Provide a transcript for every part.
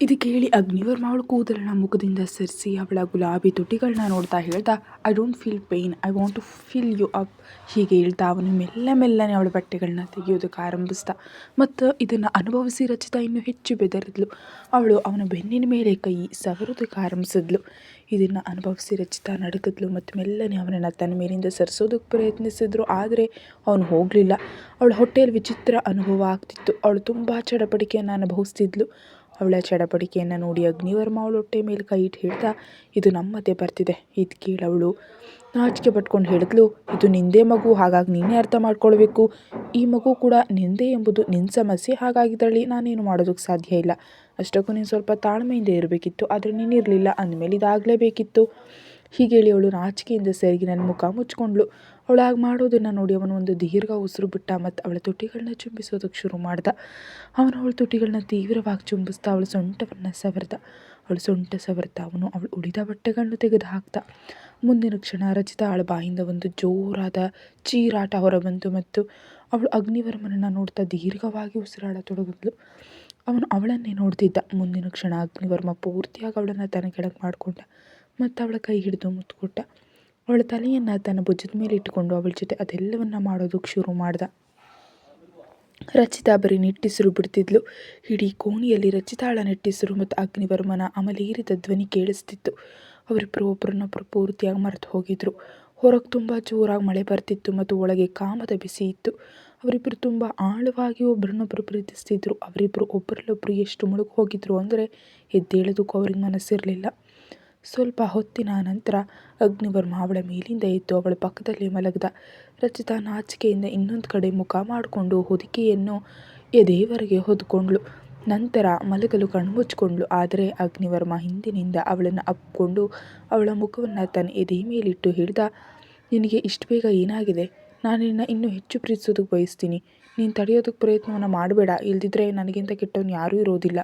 ಇದು ಕೇಳಿ ಅಗ್ನಿವರ್ಮ ಅವಳು ಕೂದಲನ್ನ ಮುಖದಿಂದ ಸರಿಸಿ ಅವಳ ಗುಲಾಬಿ ತುಟಿಗಳನ್ನ ನೋಡ್ತಾ ಹೇಳ್ತಾ I don't feel pain I want to feel you up ಹೀಗೆ ಹೇಳ್ತಾ ಅವನು ಮೆಲ್ಲ ಮೆಲ್ಲನೆ ಅವಳ ಬಟ್ಟೆಗಳನ್ನ ತೆಗೆಯೋದಕ್ಕೆ ಆರಂಭಿಸ್ದ ಮತ್ತು ಇದನ್ನು ಅನುಭವಿಸಿ ರಚಿತಾ ಇನ್ನೂ ಹೆಚ್ಚು ಬೆದರಿದ್ಲು. ಅವಳು ಅವನ ಬೆನ್ನಿನ ಮೇಲೆ ಕೈ ಸವರೋದಕ್ಕೆ ಆರಂಭಿಸಿದ್ಲು. ಇದನ್ನು ಅನುಭವಿಸಿ ರಚಿತಾ ನಡುಗಿದ್ಲು ಮತ್ತು ಮೆಲ್ಲನೆ ಅವನನ್ನು ತನ್ನ ಮೇಲಿಂದ ಸರಿಸೋದಕ್ಕೆ ಪ್ರಯತ್ನಿಸಿದ್ರು, ಆದರೆ ಅವನು ಹೋಗಲಿಲ್ಲ. ಅವಳ ಹೊಟ್ಟೆಯಲ್ಲಿ ವಿಚಿತ್ರ ಅನುಭವ ಆಗ್ತಿತ್ತು. ಅವಳು ತುಂಬ ಚಡಪಡಿಕೆಯನ್ನು ಅನುಭವಿಸ್ತಿದ್ಲು. ಅವಳ ಚಡಪಡಿಕೆಯನ್ನು ನೋಡಿ ಅಗ್ನಿವರ್ಮ ಅವಳ ಹೊಟ್ಟೆ ಮೇಲೆ ಕೈ ಇಟ್ಟು ಹೇಳ್ತಾ, ಇದು ನಮ್ಮದೇ ಬರ್ತಿದೆ. ಇದು ಕೇಳವಳು ನಾಚಿಕೆ ಪಟ್ಕೊಂಡು ಹೇಳಿದ್ಲು, ಇದು ನಿಂದೇ ಮಗು, ಹಾಗಾಗಿ ನೀನೇ ಅರ್ಥ ಮಾಡ್ಕೊಳ್ಬೇಕು. ಈ ಮಗು ಕೂಡ ನಿಂದೆ ಎಂಬುದು ನಿನ್ನ ಸಮಸ್ಯೆ ಹಾಗಾಗಿ ಇದರಲ್ಲಿ ನಾನೇನು ಮಾಡೋದಕ್ಕೆ ಸಾಧ್ಯ ಇಲ್ಲ. ಅಷ್ಟಕ್ಕೂ ನೀನು ಸ್ವಲ್ಪ ತಾಳ್ಮೆಯಿಂದ ಇರಬೇಕಿತ್ತು, ಆದರೆ ನೀನು ಇರಲಿಲ್ಲ, ಅಂದಮೇಲೆ ಇದಾಗಲೇಬೇಕಿತ್ತು. ಹೀಗೆ ಹೇಳಿ ಅವಳು ನಾಚಿಕೆಯಿಂದ ಸೆರಗಿ ನನ್ನ ಮುಖ ಮುಚ್ಕೊಂಡ್ಳು ಅವಳು ಮಾಡೋದನ್ನ ನೋಡಿ ಅವನು ಒಂದು ದೀರ್ಘ ಉಸಿರು ಬಿಟ್ಟ ಮತ್ತು ಅವಳ ತುಟಿಗಳನ್ನ ಚುಂಬಿಸೋದಕ್ಕೆ ಶುರು ಮಾಡ್ದ. ಅವನು ಅವಳ ತುಟಿಗಳನ್ನ ತೀವ್ರವಾಗಿ ಚುಂಬಿಸ್ತಾ ಅವಳ ಸೊಂಟವನ್ನ ಸವರ್ದ. ಅವಳು ಸೊಂಟ ಸವರ್ತಾ ಅವನು ಅವಳು ಉಳಿದ ಬಟ್ಟೆಗಳನ್ನು ತೆಗೆದು ಹಾಕ್ದ. ಮುಂದಿನ ಕ್ಷಣ ರಚಿತ ಅವಳ ಬಾಯಿಂದ ಒಂದು ಜೋರಾದ ಚೀರಾಟ ಹೊರಬಂತು ಮತ್ತು ಅವಳು ಅಗ್ನಿವರ್ಮನನ್ನು ನೋಡ್ತಾ ದೀರ್ಘವಾಗಿ ಉಸಿರಾಡತೊಡಗಿದ್ಲು. ಅವನು ಅವಳನ್ನೇ ನೋಡ್ತಿದ್ದ. ಮುಂದಿನ ಕ್ಷಣ ಅಗ್ನಿವರ್ಮ ಪೂರ್ತಿಯಾಗಿ ಅವಳನ್ನು ತನ್ನ ಕೆಳಗೆ ಮಾಡಿಕೊಂಡ ಮತ್ತು ಅವಳ ಕೈ ಹಿಡಿದು ಮುತ್ತು ಕೊಟ್ಟ ಅವಳ ತಲೆಯನ್ನು ತನ್ನ ಭುಜದ ಮೇಲೆ ಇಟ್ಟುಕೊಂಡು ಅವಳ ಜೊತೆ ಅದೆಲ್ಲವನ್ನ ಮಾಡೋದಕ್ಕೆ ಶುರು ಮಾಡ್ದ. ರಚಿತಾ ಬರೀ ನಿಟ್ಟಿಸಿರು ಬಿಡ್ತಿದ್ಲು. ಇಡೀ ಕೋಣಿಯಲ್ಲಿ ರಚಿತಾಳ ನಿಟ್ಟಿಸಿರು ಮತ್ತು ಅಗ್ನಿವರ್ಮನ ಅಮಲೇರಿದ ಧ್ವನಿ ಕೇಳಿಸ್ತಿತ್ತು. ಅವರಿಬ್ಬರು ಒಬ್ಬರನ್ನೊಬ್ಬರು ಪೂರ್ತಿಯಾಗಿ ಮರೆತು ಹೋಗಿದ್ರು. ಹೊರಗೆ ತುಂಬ ಜೋರಾಗಿ ಮಳೆ ಬರ್ತಿತ್ತು ಮತ್ತು ಒಳಗೆ ಕಾಮದ ಬಿಸಿ ಇತ್ತು. ಅವರಿಬ್ಬರು ತುಂಬ ಆಳವಾಗಿ ಒಬ್ಬರನ್ನೊಬ್ಬರು ಪ್ರೀತಿಸ್ತಿದ್ರು. ಅವರಿಬ್ಬರು ಒಬ್ಬರಲ್ಲೊಬ್ಬರು ಎಷ್ಟು ಮುಳುಗಿ ಹೋಗಿದ್ರು ಅಂದರೆ ಎದ್ದೇಳೋದಕ್ಕೂ ಅವ್ರಿಗೆ ಮನಸ್ಸಿರಲಿಲ್ಲ. ಸ್ವಲ್ಪ ಹೊತ್ತಿನ ನಂತರ ಅಗ್ನಿವರ್ಮ ಅವಳ ಮೇಲಿಂದ ಎದ್ದು ಅವಳ ಪಕ್ಕದಲ್ಲಿ ಮಲಗಿದ. ರಚಿತಾ ನಾಚಿಕೆಯಿಂದ ಇನ್ನೊಂದು ಕಡೆ ಮುಖ ಮಾಡಿಕೊಂಡು ಹೊದಿಕೆಯನ್ನು ಎದೆಯವರೆಗೆ ಹೊದ್ಕೊಂಡ್ಳು. ನಂತರ ಮಲಗಲು ಕಣ್ಮುಚ್ಕೊಂಡ್ಳು ಆದರೆ ಅಗ್ನಿವರ್ಮ ಹಿಂದಿನಿಂದ ಅವಳನ್ನು ಅಪ್ಪಿಕೊಂಡು ಅವಳ ಮುಖವನ್ನು ತನ್ನ ಎದೆ ಮೇಲಿಟ್ಟು ಹಿಡಿದ. ನಿನಗೆ ಇಷ್ಟು ಬೇಗ ಏನಾಗಿದೆ? ನಾನು ನಿನ್ನ ಇನ್ನೂ ಹೆಚ್ಚು ಪ್ರೀತಿಸೋದಕ್ಕೆ ಬಯಸ್ತೀನಿ. ನೀನು ತಡೆಯೋದಕ್ಕೆ ಪ್ರಯತ್ನವನ್ನು ಮಾಡಬೇಡ. ಇಲ್ದಿದ್ರೆ ನನಗಿಂತ ಕೆಟ್ಟವನು ಯಾರೂ ಇರೋದಿಲ್ಲ.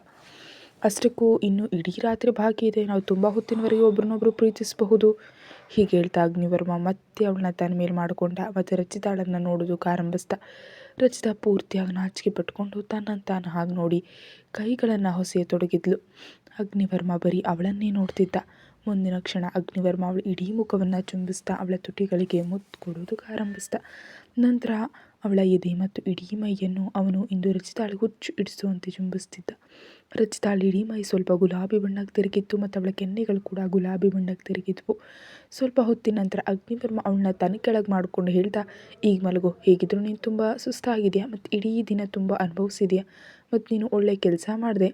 ಅಷ್ಟಕ್ಕೂ ಇನ್ನು ಇಡೀ ರಾತ್ರಿ ಬಾಕಿ ಇದೆ. ನಾವು ತುಂಬ ಹೊತ್ತಿನವರೆಗೆ ಒಬ್ರನ್ನೊಬ್ರು ಪ್ರೀತಿಸಬಹುದು. ಹೀಗೆ ಹೇಳ್ತಾ ಅಗ್ನಿವರ್ಮ ಮತ್ತೆ ಅವಳನ್ನ ತನ್ನ ಮೇಲೆ ಮಾಡಿಕೊಂಡ ಮತ್ತು ರಚಿತಾಳನ್ನು ನೋಡೋದಕ್ಕೆ ಆರಂಭಿಸ್ದ ರಚಿತಾ ಪೂರ್ತಿಯಾಗಿ ನಾಚಿಕೆ ಪಟ್ಕೊಂಡು ತನ್ನನ್ನು ತಾನು ಹಾಗೆ ನೋಡಿ ಕೈಗಳನ್ನು ಹೊಸೆಯತೊಡಗಿದ್ಲು ಅಗ್ನಿವರ್ಮ ಬರೀ ಅವಳನ್ನೇ ನೋಡ್ತಿದ್ದ. ಮುಂದಿನ ಕ್ಷಣ ಅಗ್ನಿವರ್ಮ ಅವಳ ಇಡೀ ಮುಖವನ್ನು ಚುಂಬಿಸ್ತಾ ಅವಳ ತುಟಿಗಳಿಗೆ ಮುತ್ತು ಕೊಡೋದಕ್ಕೆ ಆರಂಭಿಸ್ದ ನಂತರ ಅವಳ ಎದೆ ಮತ್ತು ಇಡೀ ಮೈಯನ್ನು ಅವನು ಇಂದು ರಚಿತಾಳಿ ಹುಚ್ಚು ಹಿಡಿಸುವಂತೆ ಚುಂಬಿಸ್ತಿದ್ದ ರಚಿತಾಳ ಇಡೀ ಮೈ ಸ್ವಲ್ಪ ಗುಲಾಬಿ ಬಣ್ಣಕ್ಕೆ ತಿರುಗಿತ್ತು ಮತ್ತು ಅವಳ ಕೆನ್ನೆಗಳು ಕೂಡ ಗುಲಾಬಿ ಬಣ್ಣಕ್ಕೆ ತಿರುಗಿದ್ವು. ಸ್ವಲ್ಪ ಹೊತ್ತಿನ ನಂತರ ಅಗ್ನಿವರ್ಮ ಅವಳನ್ನ ತನ್ನ ಕೆಳಗೆ ಮಾಡಿಕೊಂಡು ಹೇಳ್ದ, ಈಗ ಮಲಗು, ಹೇಗಿದ್ರು ನೀನು ತುಂಬ ಸುಸ್ತಾಗಿದೆಯಾ ಮತ್ತು ಇಡೀ ದಿನ ತುಂಬ ಅನುಭವಿಸಿದೆಯಾ ಮತ್ತು ನೀನು ಒಳ್ಳೆ ಕೆಲಸ ಮಾಡಿದೆ?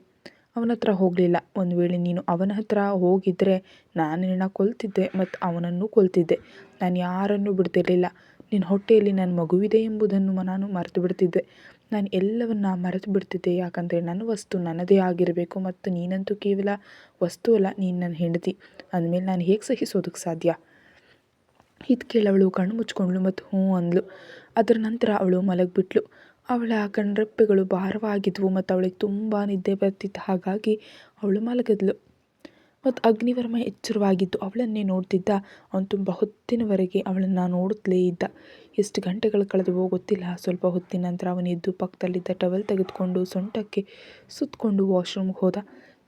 ಅವನ ಹತ್ರ ಹೋಗಲಿಲ್ಲ. ಒಂದು ವೇಳೆ ನೀನು ಅವನ ಹತ್ರ ಹೋಗಿದ್ದರೆ ನಾನು ನಿನ್ನ ಕೊಲ್ತಿದ್ದೆ ಮತ್ತು ಅವನನ್ನು ಕೊಲ್ತಿದ್ದೆ. ನಾನು ಯಾರನ್ನು ಬಿಡ್ತಿರಲಿಲ್ಲ. ನಿನ್ನ ಹೊಟ್ಟೆಯಲ್ಲಿ ನನ್ನ ಮಗುವಿದೆ ಎಂಬುದನ್ನು ನಾನು ಮರೆತು ಬಿಡ್ತಿದ್ದೆ. ನಾನು ಎಲ್ಲವನ್ನ ಮರೆತು ಬಿಡ್ತಿದ್ದೆ. ಯಾಕಂದರೆ ನನ್ನ ವಸ್ತು ನನ್ನದೇ ಆಗಿರಬೇಕು ಮತ್ತು ನೀನಂತೂ ಕೇವಲ ವಸ್ತು ಅಲ್ಲ, ನೀನು ನನ್ನ ಹೆಂಡತಿ. ಅಂದಮೇಲೆ ನಾನು ಹೇಗೆ ಸಹಿಸೋದಕ್ಕೆ ಸಾಧ್ಯ? ಇದು ಕೇಳವಳು ಕಣ್ಣು ಮುಚ್ಕೊಂಡ್ಳು ಮತ್ತು ಹ್ಞೂ ಅಂದ್ಲು. ಅದರ ನಂತರ ಅವಳು ಮಲಗಿಬಿಟ್ಲು. ಅವಳ ಕಣ್ರೆಪ್ಪೆಗಳು ಭಾರವಾಗಿದ್ವು ಮತ್ತು ಅವಳಿಗೆ ತುಂಬ ನಿದ್ದೆ ಬರ್ತಿತ್ತು. ಹಾಗಾಗಿ ಅವಳು ಮಲಗಿದ್ಲು. ಮತ್ತು ಅಗ್ನಿವರ್ಮ ಎಚ್ಚರವಾಗಿದ್ದು ಅವಳನ್ನೇ ನೋಡ್ತಿದ್ದ. ಅವನು ತುಂಬ ಹೊತ್ತಿನವರೆಗೆ ಅವಳನ್ನು ನೋಡುತ್ತಲೇ ಇದ್ದ. ಎಷ್ಟು ಗಂಟೆಗಳು ಕಳೆದವೋ ಗೊತ್ತಿಲ್ಲ ಸ್ವಲ್ಪ ಹೊತ್ತಿನ ನಂತರ ಅವನು ಎದ್ದು ಪಕ್ಕದಲ್ಲಿದ್ದ ಟವೆಲ್ ತೆಗೆದುಕೊಂಡು ಸೊಂಟಕ್ಕೆ ಸುತ್ತಕೊಂಡು ವಾಶ್ರೂಮ್ಗೆ ಹೋದ.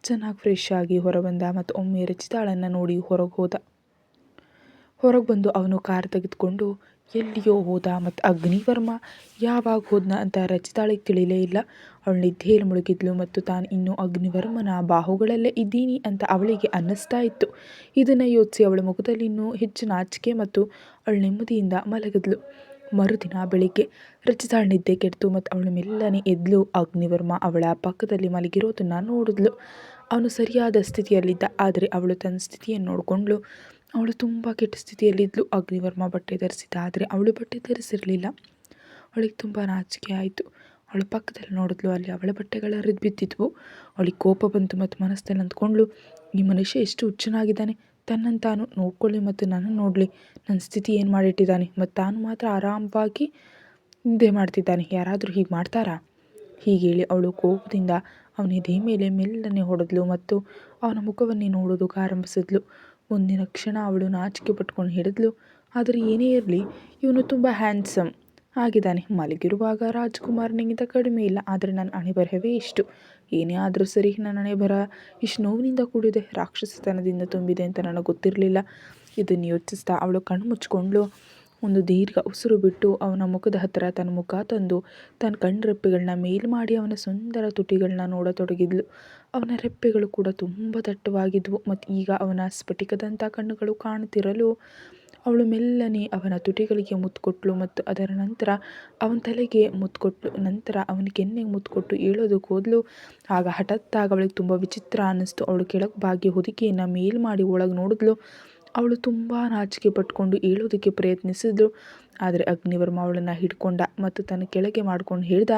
ಚೆನ್ನಾಗಿ ಫ್ರೆಶ್ ಆಗಿ ಹೊರಬಂದ ಮತ್ತು ಒಮ್ಮೆ ರಚಿತಾಳನ್ನು ನೋಡಿ ಹೊರಗೆ ಹೋದ. ಹೊರಗೆ ಬಂದು ಅವನು ಕಾರ್ ತೆಗೆದುಕೊಂಡು ಎಲ್ಲಿಯೋ ಹೋದ ಮತ್ತು ಅಗ್ನಿವರ್ಮ ಯಾವಾಗ ಹೋದ್ನ ಅಂತ ರಚಿತಾಳಿಗೆ ತಿಳಿಲೇ ಇಲ್ಲ. ಅವಳು ನಿದ್ದೆಯಲ್ಲಿ ಮುಳುಗಿದ್ಲು ಮತ್ತು ತಾನು ಇನ್ನೂ ಅಗ್ನಿವರ್ಮನ ಬಾಹುಗಳಲ್ಲೇ ಇದ್ದೀನಿ ಅಂತ ಅವಳಿಗೆ ಅನ್ನಿಸ್ತಾ ಇತ್ತು. ಇದನ್ನು ಯೋಚಿಸಿ ಅವಳ ಮುಖದಲ್ಲಿ ಇನ್ನೂ ಹೆಚ್ಚು ನಾಚಿಕೆ ಮತ್ತು ಅವಳು ನೆಮ್ಮದಿಯಿಂದ ಮಲಗಿದ್ಲು. ಮರುದಿನ ಬೆಳಿಗ್ಗೆ ರಚಿತಾಳ ನಿದ್ದೆ ಕೆಡ್ತು ಮತ್ತು ಅವಳು ಮೆಲ್ಲನೆ ಎದ್ಲು. ಅಗ್ನಿವರ್ಮ ಅವಳ ಪಕ್ಕದಲ್ಲಿ ಮಲಗಿರೋದನ್ನು ನೋಡಿದ್ಲು. ಅವನು ಸರಿಯಾದ ಸ್ಥಿತಿಯಲ್ಲಿದ್ದ, ಆದರೆ ಅವಳು ತನ್ನ ಸ್ಥಿತಿಯನ್ನು ನೋಡಿಕೊಂಡ್ಳು. ಅವಳು ತುಂಬ ಕೆಟ್ಟ ಸ್ಥಿತಿಯಲ್ಲಿದ್ದಳು ಅಗ್ನಿವರ್ಮ ಬಟ್ಟೆ ಧರಿಸಿದ್ದ, ಆದರೆ ಅವಳು ಬಟ್ಟೆ ಧರಿಸಿರಲಿಲ್ಲ. ಅವಳಿಗೆ ತುಂಬ ನಾಚಿಕೆ ಆಯಿತು. ಅವಳು ಪಕ್ಕದಲ್ಲಿ ನೋಡಿದ್ಲು, ಅಲ್ಲಿ ಅವಳ ಬಟ್ಟೆಗಳ ಹರಿದು ಬಿದ್ದಿದ್ವು. ಅವಳಿಗೆ ಕೋಪ ಬಂತು ಮತ್ತು ಮನಸ್ಸಲ್ಲಿ ಅಂದ್ಕೊಂಡ್ಳು, ಈ ಮನುಷ್ಯ ಎಷ್ಟು ಹುಚ್ಚನಾಗಿದ್ದಾನೆ. ತನ್ನನ್ನು ತಾನು ನೋಡ್ಕೊಳ್ಳಿ ಮತ್ತು ನನ್ನನ್ನು ನೋಡಲಿ. ನನ್ನ ಸ್ಥಿತಿ ಏನು ಮಾಡಿಟ್ಟಿದ್ದಾನೆ? ಮತ್ತು ತಾನು ಮಾತ್ರ ಆರಾಮವಾಗಿ ನಿದ್ದೆ ಮಾಡ್ತಿದ್ದಾನೆ. ಯಾರಾದರೂ ಹೀಗೆ ಮಾಡ್ತಾರಾ? ಹೀಗೆ ಹೇಳಿ ಅವಳು ಕೋಪದಿಂದ ಅವನ ಎದೆ ಮೇಲೆ ಮೆಲ್ಲನೆ ಹೊಡೆದ್ಲು ಮತ್ತು ಅವನ ಮುಖವನ್ನೇ ನೋಡೋದಕ್ಕೆ ಆರಂಭಿಸಿದ್ಲು. ಮುಂದಿನ ಕ್ಷಣ ಅವಳು ನಾಚಿಕೆ ಪಟ್ಕೊಂಡು ಹಿಡಿದ್ಲು ಆದರೆ ಏನೇ ಇರಲಿ, ಇವನು ತುಂಬ ಹ್ಯಾಂಡ್ಸಮ್ ಆಗಿದ್ದಾನೆ ಮಲಗಿರುವಾಗ ರಾಜ್ಕುಮಾರನಿಗಿಂತ ಕಡಿಮೆ ಇಲ್ಲ. ಆದರೆ ನನ್ನ ಹಣೆಬರಹವೇ ಇಷ್ಟು. ಏನೇ ಆದರೂ ಸರಿ ನನ್ನ ಅಣೆ ಬರ ಇಷ್ಟು ನೋವಿನಿಂದ ಕೂಡಿದೆ. ರಾಕ್ಷಸತನದಿಂದ ತುಂಬಿದೆ ಅಂತ ನನಗೆ ಗೊತ್ತಿರಲಿಲ್ಲ. ಇದನ್ನು ಯೋಚಿಸ್ತಾ ಅವಳು ಕಣ್ಣು ಮುಚ್ಕೊಂಡ್ಳು ಒಂದು ದೀರ್ಘ ಉಸಿರು ಬಿಟ್ಟು ಅವನ ಮುಖದ ಹತ್ತಿರ ತನ್ನ ಮುಖ ತಂದು ತನ್ನ ಕಣ್ಣು ರೆಪ್ಪೆಗಳನ್ನ ಮೇಲ್ ಮಾಡಿ ಅವನ ಸುಂದರ ತುಟಿಗಳನ್ನ ನೋಡತೊಡಗಿದ್ಲು. ಅವನ ರೆಪ್ಪೆಗಳು ಕೂಡ ತುಂಬ ದಟ್ಟವಾಗಿದ್ವು ಮತ್ತು ಈಗ ಅವನ ಸ್ಫಟಿಕದಂಥ ಕಣ್ಣುಗಳು ಕಾಣುತ್ತಿರಲು ಅವಳು ಮೆಲ್ಲನೆ ಅವನ ತುಟಿಗಳಿಗೆ ಮುತ್ತು ಕೊಟ್ಟಳು ಮತ್ತು ಅದರ ನಂತರ ಅವನ ತಲೆಗೆ ಮುತ್ತು ಕೊಟ್ಟಳು ನಂತರ ಅವನ ಕೆನ್ನೆಗೆ ಮುತ್ತು ಕೊಟ್ಟು ಏಳೋದಕ್ಕೆ ಆಗ ಹಠತ್ತಾಗ ಅವಳಿಗೆ ತುಂಬ ವಿಚಿತ್ರ ಅನ್ನಿಸ್ತು ಅವಳು ಕೆಳಗೆ ಬಾಗಿ ಹೊದಿಕೆಯನ್ನು ಮೇಲ್ ಮಾಡಿ ಒಳಗೆ ನೋಡಿದ್ಲು. ಅವಳು ತುಂಬ ನಾಚಿಕೆ ಪಟ್ಕೊಂಡು ಏಳೋದಕ್ಕೆ ಪ್ರಯತ್ನಿಸಿದಳು ಆದರೆ ಅಗ್ನಿವರ್ಮ ಅವಳನ್ನು ಹಿಡ್ಕೊಂಡ ಮತ್ತು ತನ್ನ ಕೆಳಗೆ ಮಾಡ್ಕೊಂಡು ಹೇಳ್ದ,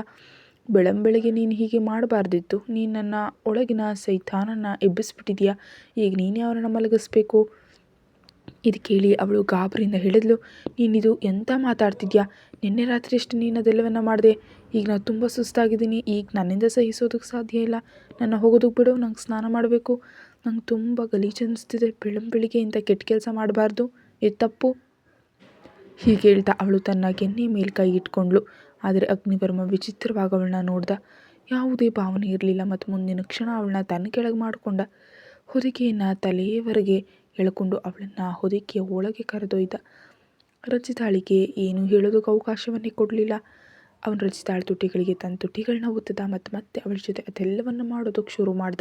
ಬೆಳಂಬೆಳಗ್ಗೆ ನೀನು ಹೀಗೆ ಮಾಡಬಾರ್ದಿತ್ತು. ನೀನು ನನ್ನ ಒಳಗಿನ ಸೈತಾನನ್ನು ಎಬ್ಬಿಸ್ಬಿಟ್ಟಿದ್ಯಾ? ಈಗ ನೀನೇ ಅವರನ್ನು ಮಲಗಿಸ್ಬೇಕು? ಇದು ಕೇಳಿ ಅವಳು ಗಾಬರಿಯಿಂದ ಹೇಳಿದ್ಲು ನೀನಿದು ಎಂತ ಮಾತಾಡ್ತಿದ್ಯಾ? ನಿನ್ನೆ ರಾತ್ರಿ ಅಷ್ಟು ನೀನು ಅದೆಲ್ಲವನ್ನು ಮಾಡಿದೆ. ಈಗ ನಾನು ತುಂಬ ಸುಸ್ತಾಗಿದ್ದೀನಿ. ಈಗ ನನ್ನಿಂದ ಸಹಿಸೋದಕ್ಕೆ ಸಾಧ್ಯ ಇಲ್ಲ. ನನ್ನ ಹೋಗೋದಕ್ಕೆ ಬಿಡು, ನಂಗೆ ಸ್ನಾನ ಮಾಡಬೇಕು. ನಂಗೆ ತುಂಬ ಗಲೀಜು ಅನ್ನಿಸ್ತಿದೆ ಬೆಳಂಬೆಳಿಗ್ಗೆ ಇಂಥ ಕೆಟ್ಟ ಕೆಲಸ ಮಾಡಬಾರ್ದು. ಇದು ತಪ್ಪು. ಹೀಗೆ ಹೇಳ್ತಾ ಅವಳು ತನ್ನ ಗೆನ್ನೆ ಮೇಲೆ ಇಟ್ಕೊಂಡ್ಳು. ಆದರೆ ಅಗ್ನಿವರ್ಮ ವಿಚಿತ್ರವಾಗಿ ಅವಳನ್ನ ನೋಡ್ದ. ಯಾವುದೇ ಭಾವನೆ ಇರಲಿಲ್ಲ ಮತ್ತು ಮುಂದಿನ ಕ್ಷಣ ಅವಳನ್ನ ತನ್ನ ಕೆಳಗೆ ಮಾಡಿಕೊಂಡ. ಹೊದಿಕೆಯನ್ನು ತಲೆಯವರೆಗೆ ಎಳ್ಕೊಂಡು ಅವಳನ್ನು ಹೊದಿಕೆಯ ಒಳಗೆ ಕರೆದೊಯ್ದ. ರಚಿತಾಳಿಗೆ ಏನು ಹೇಳೋದಕ್ಕೆ ಅವಕಾಶವನ್ನೇ ಕೊಡಲಿಲ್ಲ. ಅವನು ರಚಿತಾಳ ತುಟಿಗಳಿಗೆ ತನ್ನ ತುಟಿಗಳನ್ನ ಒತ್ತದ ಮತ್ತು ಮತ್ತೆ ಅವಳ ಜೊತೆ ಅದೆಲ್ಲವನ್ನು ಮಾಡೋದಕ್ಕೆ ಶುರು ಮಾಡ್ದ.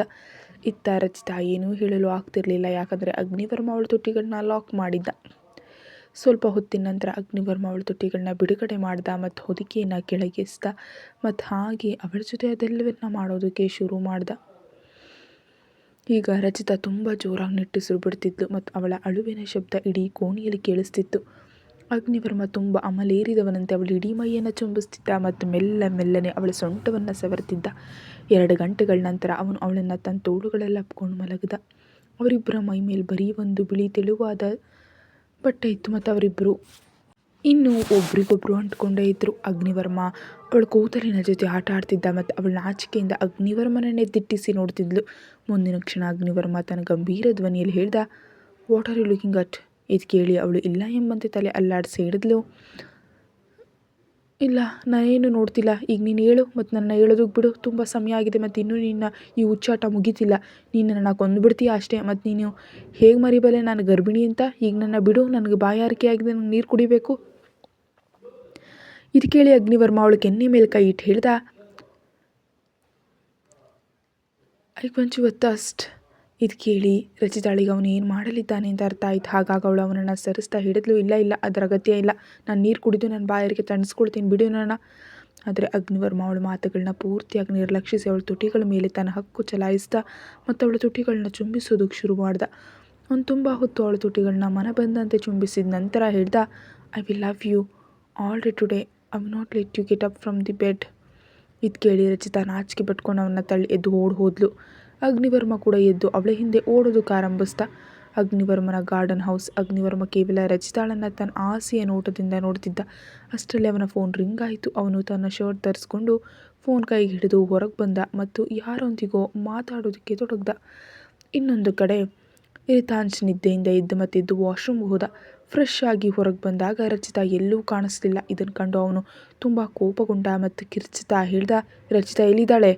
ಇತ್ತ ರಚಿತಾ ಏನೂ ಹೇಳಲು ಆಗ್ತಿರಲಿಲ್ಲ, ಯಾಕಂದರೆ ಅಗ್ನಿವರ್ಮ ಅವಳ ತುಟಿಗಳನ್ನ ಲಾಕ್ ಮಾಡಿದ್ದ. ಸ್ವಲ್ಪ ಹೊತ್ತಿನ ನಂತರ ಅಗ್ನಿವರ್ಮ ಅವಳ ತುಟಿಗಳನ್ನ ಬಿಡುಗಡೆ ಮಾಡ್ದ ಮತ್ತು ಹೊದಿಕೆಯನ್ನು ಕೆಳಗಿಸ್ದ. ಮತ್ತು ಹಾಗೆ ಅವಳ ಜೊತೆ ಅದೆಲ್ಲವನ್ನ ಮಾಡೋದಕ್ಕೆ ಶುರು ಮಾಡ್ದ. ಈಗ ರಚಿತಾ ತುಂಬ ಜೋರಾಗಿ ನಿಟ್ಟುಸಿರು ಬಿಡ್ತಿದ್ಲು, ಮತ್ತು ಅವಳ ಅಳುವಿನ ಶಬ್ದ ಇಡೀ ಕೋಣೆಯಲ್ಲಿ ಕೇಳಿಸ್ತಿತ್ತು. ಅಗ್ನಿವರ್ಮ ತುಂಬ ಅಮಲೇರಿದವನಂತೆ ಅವಳು ಇಡೀ ಮೈಯನ್ನು ಚುಂಬಿಸ್ತಿದ್ದ ಮತ್ತು ಮೆಲ್ಲ ಮೆಲ್ಲನೆ ಅವಳ ಸೊಂಟವನ್ನು ಸವರ್ತಿದ್ದ ಎರಡು ಗಂಟೆಗಳ ನಂತರ ಅವನು ಅವಳನ್ನು ತನ್ನ ತೋಳುಗಳೆಲ್ಲ ಅಪ್ಕೊಂಡು ಮಲಗಿದ. ಅವರಿಬ್ಬರ ಮೈ ಮೇಲೆ ಬರೀ ಒಂದು ಬಿಳಿ ತೆಳುವಾದ ಬಟ್ಟೆ ಇತ್ತು ಮತ್ತು ಅವರಿಬ್ಬರು ಇನ್ನು ಒಬ್ರಿಗೊಬ್ಬರು ಅಂಟ್ಕೊಂಡೇ ಇದ್ದರು ಅಗ್ನಿವರ್ಮ ಅವಳು ಕೂದಲಿನ ಜೊತೆ ಆಟ ಆಡ್ತಿದ್ದ ಮತ್ತು ಅವಳ ನಾಚಿಕೆಯಿಂದ ಅಗ್ನಿವರ್ಮನನ್ನೇ ದಿಟ್ಟಿಸಿ ನೋಡ್ತಿದ್ಲು. ಮುಂದಿನ ಕ್ಷಣ ಅಗ್ನಿವರ್ಮ ತನ್ನ ಗಂಭೀರ ಧ್ವನಿಯಲ್ಲಿ ಹೇಳ್ದ what are you looking at ಇದು ಕೇಳಿ ಅವಳು, ಇಲ್ಲ ಎಂಬಂತೆ ತಲೆ ಅಲ್ಲಾಡಿಸಿ ಹಿಡಿದ್ಲು ಇಲ್ಲ, ನಾನೇನು ನೋಡ್ತಿಲ್ಲ. ಈಗ ನೀನು ಹೇಳು ಮತ್ತು ನನ್ನ ಹೇಳೋದಕ್ಕೆ ಬಿಡು. ತುಂಬ ಸಮಯ ಆಗಿದೆ ಮತ್ತು ಇನ್ನೂ ನಿನ್ನ ಈ ಹುಚ್ಚಾಟ ಮುಗೀತಿಲ್ಲ. ನೀನು ನನ್ನ ಕೊಂದುಬಿಡ್ತೀಯ ಅಷ್ಟೇ. ಮತ್ತು ನೀನು ಹೇಗೆ ಮರಿಬಲ್ಲೆ? ನಾನು ಗರ್ಭಿಣಿ ಅಂತ. ಈಗ ನನ್ನ ಬಿಡು, ನನಗೆ ಬಾಯಾರಿಕೆ ಆಗಿದೆ ನನಗೆ ನೀರು ಕುಡಿಬೇಕು. ಇದು ಕೇಳಿ ಅಗ್ನಿವರ್ಮ ಅವಳು ಕೆನ್ನೆ ಮೇಲೆ ಕೈ ಇಟ್ಟು ಹೇಳ್ದ, ಐ ಕ್ವಂಚು ಒತ್ತಸ್ಟ್ ಇದು ಕೇಳಿ ರಚಿತಾಳಿಗೆ ಅವನು ಏನು ಮಾಡಲಿದ್ದಾನೆ ಅಂತ ಅರ್ಥ ಆಯ್ತು. ಹಾಗಾಗಿ ಅವಳು ಅವನನ್ನು ಸರಿಸ್ತಾ ಹಿಡಿದ್ಲು. ಇಲ್ಲ ಇಲ್ಲ, ಅದರ ಅಗತ್ಯ ಇಲ್ಲ. ನಾನು ನೀರು ಕುಡಿದು ನನ್ನ ಬಾಯರಿಗೆ ತಣಿಸ್ಕೊಳ್ತೀನಿ ಬಿಡು ನನ್ನ ಆದರೆ ಅಗ್ನಿವರ್ಮ ಅವಳ ಮಾತುಗಳನ್ನ ಪೂರ್ತಿಯಾಗಿ ನಿರ್ಲಕ್ಷಿಸಿ ಅವಳ ತುಟಿಗಳ ಮೇಲೆ ತನ್ನ ಹಕ್ಕು ಚಲಾಯಿಸ್ದ ಮತ್ತು ಅವಳ ತುಟಿಗಳನ್ನ ಚುಂಬಿಸೋದಕ್ಕೆ ಶುರು ಮಾಡ್ದ. ಅವನು ತುಂಬ ಹೊತ್ತು ಅವಳ ತುಟಿಗಳನ್ನ ಮನ ಬಂದಂತೆ ಚುಂಬಿಸಿದ ನಂತರ ಹೇಳ್ದ I will love you all day today I will not let you get up from the bed ಇದು ಕೇಳಿ ರಚಿತಾ ನಾಚಿಕೆ ಪಟ್ಕೊಂಡು ಅವನ್ನ ತಳ್ಳಿ ಎದ್ದು ಓಡಿ ಹೋದ್ಲು. ಅಗ್ನಿವರ್ಮ ಕೂಡ ಎದ್ದು ಅವಳ ಹಿಂದೆ ಓಡೋದಕ್ಕೆ ಆರಂಭಿಸ್ದ ಅಗ್ನಿವರ್ಮನ ಗಾರ್ಡನ್ ಹೌಸ್, ಅಗ್ನಿವರ್ಮ ಕೇವಲ ರಚಿತಾಳನ್ನು ತನ್ನ ಆಸೆಯ ನೋಟದಿಂದ ನೋಡ್ತಿದ್ದ. ಅಷ್ಟರಲ್ಲಿ ಅವನ ಫೋನ್ ರಿಂಗ್ ಆಯಿತು. ಅವನು ತನ್ನ ಶರ್ಟ್ ಧರಿಸ್ಕೊಂಡು ಫೋನ್ ಕೈಗೆ ಹಿಡಿದು ಹೊರಗೆ ಬಂದ ಮತ್ತು ಯಾರೊಂದಿಗೋ ಮಾತಾಡೋದಕ್ಕೆ ತೊಡಗ್ದ. ಇನ್ನೊಂದು ಕಡೆ ರಿತಾಂಶ್ ನಿದ್ದೆಯಿಂದ ಎದ್ದು ಮತ್ತು ಎದ್ದು ವಾಶ್ರೂಮ್ ಹೋದ. ಫ್ರೆಶ್ ಆಗಿ ಹೊರಗೆ ಬಂದಾಗ ರಚಿತಾ ಎಲ್ಲೂ ಕಾಣಿಸ್ಲಿಲ್ಲ. ಇದನ್ನು ಕಂಡು ಅವನು ತುಂಬ ಕೋಪಗೊಂಡ ಮತ್ತು ಕಿರ್ಚಿತಾ ಹೇಳ್ದ, ರಚಿತಾ ಎಲ್ಲಿದ್ದಾಳೆ?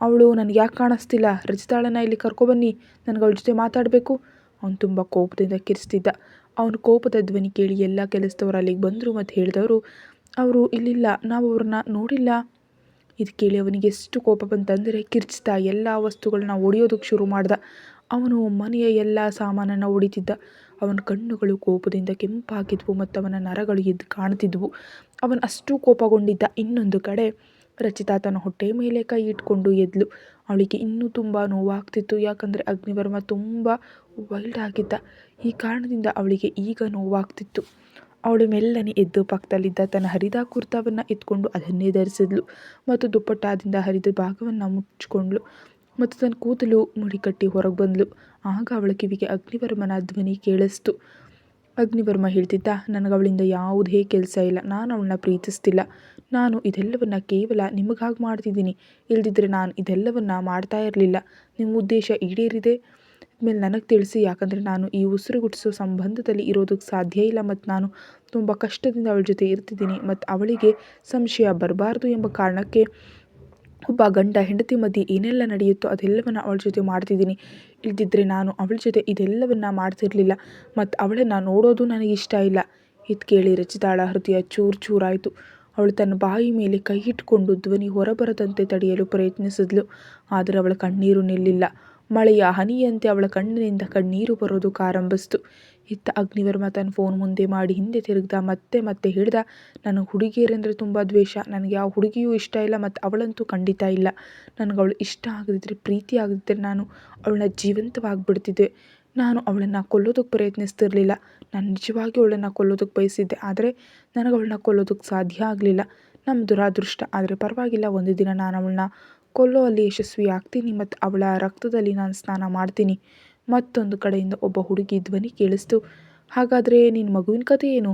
ಅವಳು ನನಗೆ ಯಾಕೆ ಕಾಣಿಸ್ತಿಲ್ಲ? ರಚಿತಾಳನ್ನು ಇಲ್ಲಿ ಕರ್ಕೊಬನ್ನಿ. ನನಗೆ ಅವಳ ಜೊತೆ ಮಾತಾಡಬೇಕು. ಅವನು ತುಂಬ ಕೋಪದಿಂದ ಕಿರಿಸ್ತಿದ್ದ. ಅವನ ಕೋಪದ ಧ್ವನಿ ಕೇಳಿ ಎಲ್ಲ ಕೆಲಸದವರು ಅಲ್ಲಿಗೆ ಬಂದರು ಮತ್ತು ಹೇಳಿದವರು, ಅವರು ಇಲ್ಲಿಲ್ಲ, ನಾವು ಅವ್ರನ್ನ ನೋಡಿಲ್ಲ. ಇದು ಕೇಳಿ ಅವನಿಗೆ ಎಷ್ಟು ಕೋಪ ಬಂತಂದರೆ ಕಿರ್ಚ್ತಾ ಎಲ್ಲ ವಸ್ತುಗಳನ್ನ ಒಡೆಯೋದಕ್ಕೆ ಶುರು ಮಾಡ್ದ. ಅವನು ಮನೆಯ ಎಲ್ಲ ಸಾಮಾನನ್ನು ಒಡಿತಿದ್ದ. ಅವನ ಕಣ್ಣುಗಳು ಕೋಪದಿಂದ ಕೆಂಪಾಗಿದ್ವು ಮತ್ತು ಅವನ ನರಗಳು ಎದ್ದು ಕಾಣ್ತಿದ್ವು. ಅವನು ಅಷ್ಟು ಕೋಪಗೊಂಡಿದ್ದ. ಇನ್ನೊಂದು ಕಡೆ ರಚಿತಾ ತನ್ನ ಹೊಟ್ಟೆ ಮೇಲೆ ಕೈ ಇಟ್ಕೊಂಡು ಎದ್ಲು. ಅವಳಿಗೆ ಇನ್ನೂ ತುಂಬ ನೋವಾಗ್ತಿತ್ತು. ಯಾಕಂದರೆ ಅಗ್ನಿವರ್ಮ ತುಂಬ ವೈಲ್ಡ್ ಆಗಿದ್ದ. ಈ ಕಾರಣದಿಂದ ಅವಳಿಗೆ ಈಗ ನೋವಾಗ್ತಿತ್ತು. ಅವಳು ಮೆಲ್ಲನೆ ಎದ್ದು ಪಕ್ಕದಲ್ಲಿದ್ದ ತನ್ನ ಹರಿದ ಕುರ್ತಾವನ್ನು ಎತ್ಕೊಂಡು ಅದನ್ನೇ ಧರಿಸಿದ್ಲು. ಮತ್ತು ದುಪ್ಪಟ್ಟಾದಿಂದ ಹರಿದ ಭಾಗವನ್ನು ಮುಚ್ಚಿಕೊಂಡ್ಳು. ಮತ್ತು ತನ್ನ ಕೂದಲು ಮುಡಿಕಟ್ಟಿ ಹೊರಗೆ ಬಂದಳು ಆಗ ಅವಳ ಕಿವಿಗೆ ಅಗ್ನಿವರ್ಮನ ಧ್ವನಿ ಕೇಳಿಸ್ತು. ಅಗ್ನಿವರ್ಮ ಹೇಳ್ತಿದ್ದ ನನಗೆ ಅವಳಿಂದ ಯಾವುದೇ ಕೆಲಸ ಇಲ್ಲ, ನಾನು ಅವಳನ್ನ ಪ್ರೀತಿಸ್ತಿಲ್ಲ. ನಾನು ಇದೆಲ್ಲವನ್ನು ಕೇವಲ ನಿಮಗಾಗಿ ಮಾಡ್ತಿದ್ದೀನಿ. ಇಲ್ದಿದ್ರೆ ನಾನು ಇದೆಲ್ಲವನ್ನು ಮಾಡ್ತಾ ಇರಲಿಲ್ಲ. ನಿಮ್ಮ ಉದ್ದೇಶ ಈಡೇರಿದೆ. ಮೇಲೆ ನನಗೆ ತಿಳಿಸಿ, ಯಾಕಂದರೆ ನಾನು ಈ ಉಸಿರುಗುಟ್ಟಿಸೋ ಸಂಬಂಧದಲ್ಲಿ ಇರೋದಕ್ಕೆ ಸಾಧ್ಯ ಇಲ್ಲ ಮತ್ತು ನಾನು ತುಂಬ ಕಷ್ಟದಿಂದ ಅವಳ ಜೊತೆ ಇರ್ತಿದ್ದೀನಿ. ಮತ್ತು ಅವಳಿಗೆ ಸಂಶಯ ಬರಬಾರ್ದು ಎಂಬ ಕಾರಣಕ್ಕೆ ಒಬ್ಬ ಗಂಡ ಹೆಂಡತಿ ಮಧ್ಯೆ ಏನೆಲ್ಲ ನಡೆಯುತ್ತೋ ಅದೆಲ್ಲವನ್ನು ಅವಳ ಜೊತೆ ಮಾಡ್ತಿದ್ದೀನಿ. ಇಲ್ದಿದ್ದರೆ ನಾನು ಅವಳ ಜೊತೆ ಇದೆಲ್ಲವನ್ನು ಮಾಡ್ತಿರಲಿಲ್ಲ. ಮತ್ತು ಅವಳನ್ನು ನೋಡೋದು ನನಗೆ ಇಷ್ಟ ಇಲ್ಲ. ಇದು ಕೇಳಿ ರಚಿತಾಳ ಹೃದಯ ಚೂರು ಚೂರಾಯಿತು. ಅವಳು ತನ್ನ ಬಾಯಿ ಮೇಲೆ ಕೈ ಇಟ್ಕೊಂಡು ಧ್ವನಿ ಹೊರಬರದಂತೆ ತಡೆಯಲು ಪ್ರಯತ್ನಿಸಿದ್ಲು. ಆದರೆ ಅವಳ ಕಣ್ಣೀರು ನಿಲ್ಲಿಲ್ಲ. ಮಳೆಯ ಹನಿಯಂತೆ ಅವಳ ಕಣ್ಣಿನಿಂದ ಕಣ್ಣೀರು ಬರೋದು ಕಾರಂಭಿಸ್ತು. ಇತ್ತ ಅಗ್ನಿವರ್ಮ ತನ್ನ ಫೋನ್ ಮುಂದೆ ಮಾಡಿ ಹಿಂದೆ ತಿರುಗ್ದ, ಮತ್ತೆ ಮತ್ತೆ ಹಿಡ್ದ ನನಗೆ ಹುಡುಗಿಯರೆಂದರೆ ತುಂಬ ದ್ವೇಷ. ನನಗೆ ಆ ಹುಡುಗಿಯೂ ಇಷ್ಟ ಇಲ್ಲ ಮತ್ತು ಅವಳಂತೂ ಖಂಡಿತ ಇಲ್ಲ. ನನಗೆ ಅವಳು ಇಷ್ಟ ಆಗದಿದ್ದರೆ ಪ್ರೀತಿ ಆಗದಿದ್ದರೆ ನಾನು ಅವಳನ್ನ ಜೀವಂತವಾಗಿಬಿಡ್ತಿದ್ದೆ. ನಾನು ಅವಳನ್ನು ಕೊಲ್ಲೋದಕ್ಕೆ ಪ್ರಯತ್ನಿಸ್ತಿರಲಿಲ್ಲ. ನಾನು ನಿಜವಾಗಿ ಅವಳನ್ನು ಕೊಲ್ಲೋದಕ್ಕೆ ಬಯಸಿದ್ದೆ. ಆದರೆ ನನಗೆ ಅವಳನ್ನ ಕೊಲ್ಲೋದಕ್ಕೆ ಸಾಧ್ಯ ಆಗಲಿಲ್ಲ. ನಮ್ಮ ದುರಾದೃಷ್ಟ. ಆದರೆ ಪರವಾಗಿಲ್ಲ, ಒಂದು ದಿನ ನಾನು ಅವಳನ್ನ ಕೊಲ್ಲೋ ಅಲ್ಲಿ ಯಶಸ್ವಿ ಆಗ್ತೀನಿ ಮತ್ತು ಅವಳ ರಕ್ತದಲ್ಲಿ ನಾನು ಸ್ನಾನ ಮಾಡ್ತೀನಿ. ಮತ್ತೊಂದು ಕಡೆಯಿಂದ ಒಬ್ಬ ಹುಡುಗಿ ಧ್ವನಿ ಕೇಳಿಸ್ತು. ಹಾಗಾದರೆ ನಿನ್ನ ಮಗುವಿನ ಕತೆ ಏನು?